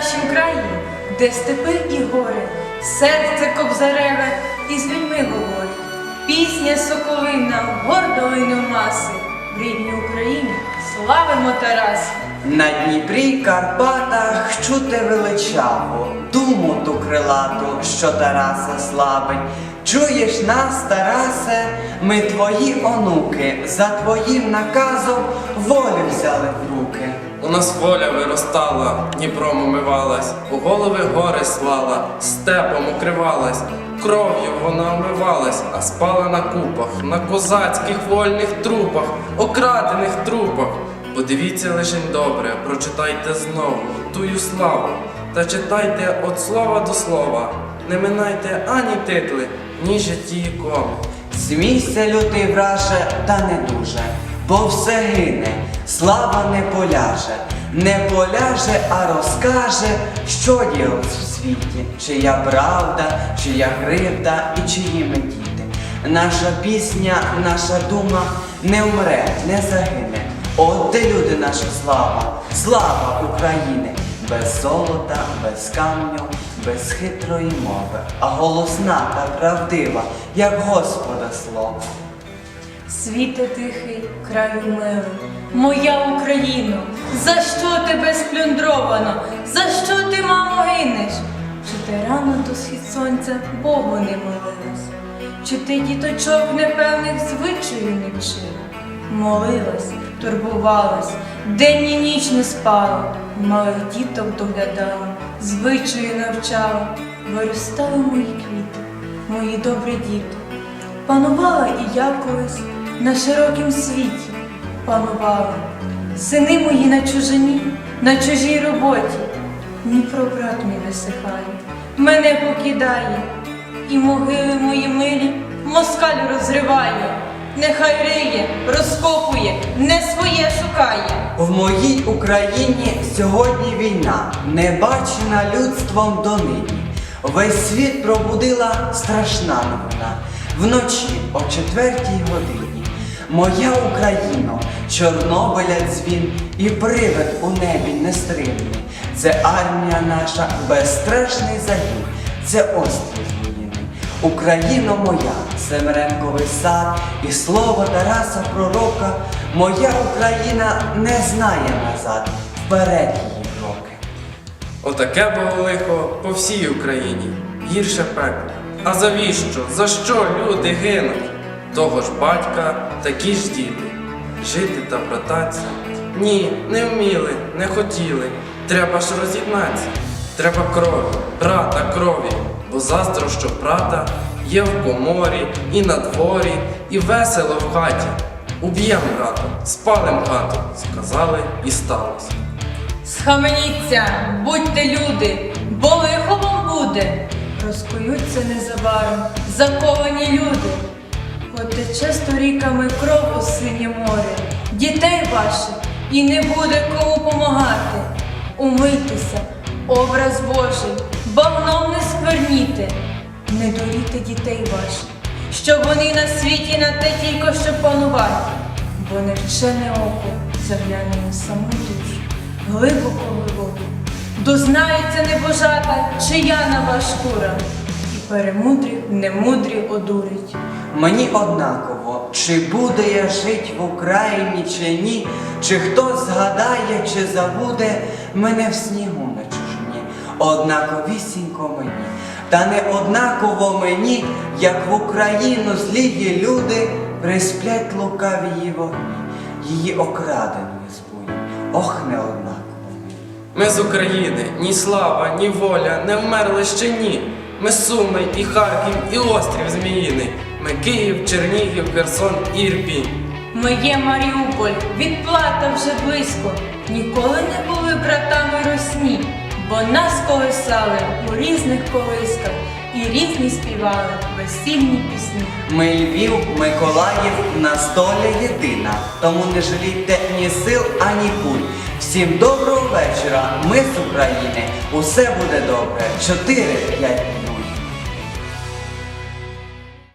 нашім краї, де степи і гори, серце кобзареве і з людьми говорить. Пісня соколина, гордо лине маси, в рідній Україні славимо Тарас. На Дніпрі Карпатах чути величаво, думу ту крилату, що Тараса славить. Чуєш нас, Тарасе, ми твої онуки, за твоїм наказом волю взяли в руки. У нас воля виростала, Дніпром умивалась, у голови гори слала, степом укривалась, кров'ю вона омивалась, а спала на купах, на козацьких вольних трупах, окрадених трупах. Подивіться лишень добре, прочитайте знову тую славу, та читайте від слова до слова, не минайте ані титли, ні житті ікони. Смійся, лютий враже, та не дуже, бо все гине, слава не поляже, не поляже, а розкаже, що ділось в світі, чия правда, чия кривда і чиї ми діти. Наша пісня, наша дума не вмре, не загине. От де люди наша слава, слава України, без золота, без камню, без хитрої мови, а голосна та правдива, як Господа слово. Світе тихий, краю милий, моя Україно, за що тебе сплюндровано, за що ти, мамо, гинеш? Чи ти рано до схід сонця Богу не молилась? Чи ти діточок непевних звичаїв не вчила? Молилась, турбувалась, день і ніч не спала, малих діток доглядала, звичаю навчала, виростали мої квіти, мої добрі діти. Панувала і я колись на широкім світі, панувала. Сини мої на чужині, на чужій роботі. Дніпро брат мій висихає, мене покидає, і могили мої милі москаль розриває. Нехай риє, розкопує, не своє шукає. В моїй Україні сьогодні війна, не бачена людством донині. Весь світ пробудила страшна новина. Вночі о четвертій годині. Моя Україно, Чорнобиля дзвін і привид у небі нестримний. Це армія наша, безстрашний загін, це острів. Україно моя, Семеренковий сад і слово Тараса Пророка, моя Україна не знає назад, вперед її кроки. Отаке було лихо по всій Україні, гірше пекло. А завіщо? За що люди гинуть? Того ж батька, такі ж діти. Жити та брататися? Ні, не вміли, не хотіли. Треба ж роз'єднатися. Треба крові, брата крові, бо заздро, що брата є в коморі, і на дворі, і весело в хаті. Уб'єм брата, спалим хату, сказали і сталося. Схаменіться, будьте люди, бо лихо вам буде. Розкуються незабаром заковані люди. Потече сторіками кров у синє море, дітей ваших і не буде кому помагати. Умийтеся, образ Божий, багном не скверніте, не доріте дітей ваших, щоб вони на світі на те тільки щоб панувати, бо невчене око загляне на саму душу глибоко глибоко. Дознаються небожата, чия нова шкура, і перемудрі, немудрі одурить. Мені однаково, чи буде я жить в Україні чи ні, чи хтось згадає, чи забуде мене в снігу на чужині. Однаковісінько мені, та не однаково мені, як в Україну злії люди присплять лукаві її вогні, її окраденою збують. Ох, не однаково. Ми з України, ні слава, ні воля не вмерли ще ні. Ми Суми, і Харків, і острів Зміїний. Ми Київ, Чернігів, Херсон, Ірпінь. Ми є Маріуполь, відплата вже близько. Ніколи не були братами русні, бо нас колисали у різних колисках і різні співали весільні пісні. Ми Львів, Миколаїв, на столі єдина, тому не жалійте ні сил, ані путь. Всім доброго вечора, ми з України, усе буде добре. Чотири-п'ять днів.